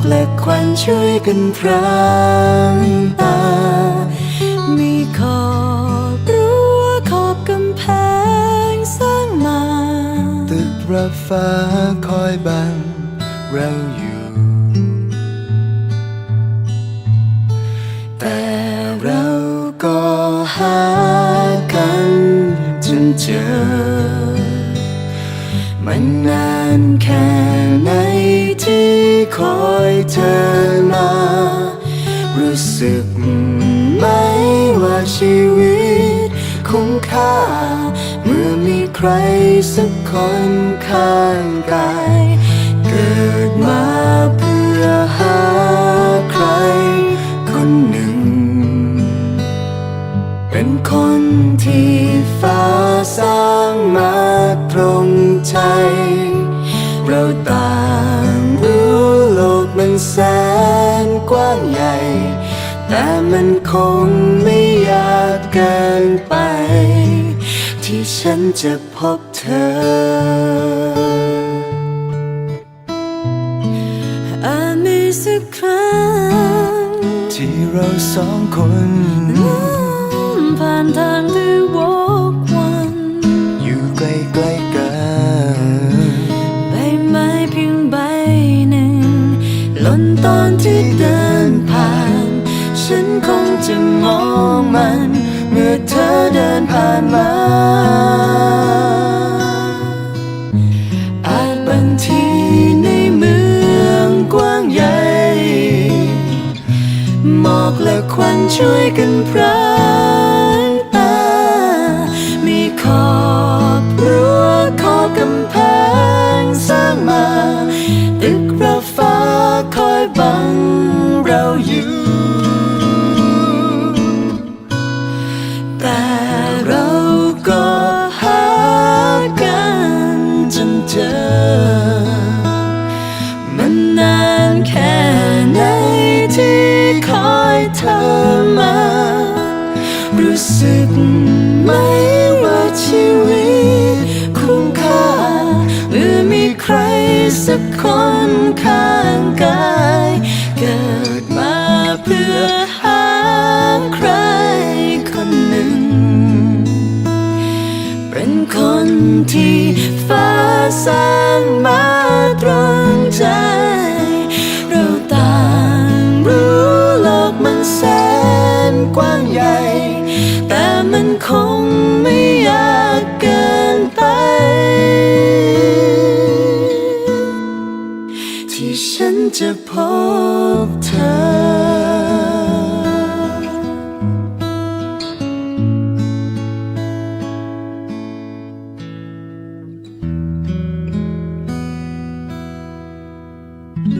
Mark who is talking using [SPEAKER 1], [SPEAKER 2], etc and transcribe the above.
[SPEAKER 1] หมอกและควันช่วยกันพรางตา มีขอบรั้วขอบกำแพงสร้างมา
[SPEAKER 2] ตึกระฟ้าคอยบังเราอยู่ แต่เราก็หากันจนเจอ มันนานแค่ไหน ที่คอยเธอมา รู้สึกไหมว่าชีวิตคุ้มค่า เมื่อมีใครสักคนข้างกาย เกิดมาเพื่อหาใคร คนหนึ่ง เป็นคนที่ฟ้าสร้างมาตรงใจ เราตา มันแสนกว้างใหญ่ แต่มันคงไม่ยากเกินไป ที่ฉันจะพบเธอ
[SPEAKER 1] อาจมีสักครั้ง
[SPEAKER 2] ที่เราสองคน
[SPEAKER 1] ผ่านทาง ตอนที่เดินผ่าน ฉันคงจะมองมัน เมื่อเธอเดินผ่านมา อาจบางทีในเมืองกว้างใหญ่ หมอกและควันช่วยกันพรา สึกไหมว่าชีวิตคุ้มค่าเมื่อมีใครสักคนข้างกาย เกิดมาเพื่อหาใครคนหนึ่ง เป็นคนที่ฟ้าสา คงไม่ยากเกินไป ที่ฉันจะพบเธอ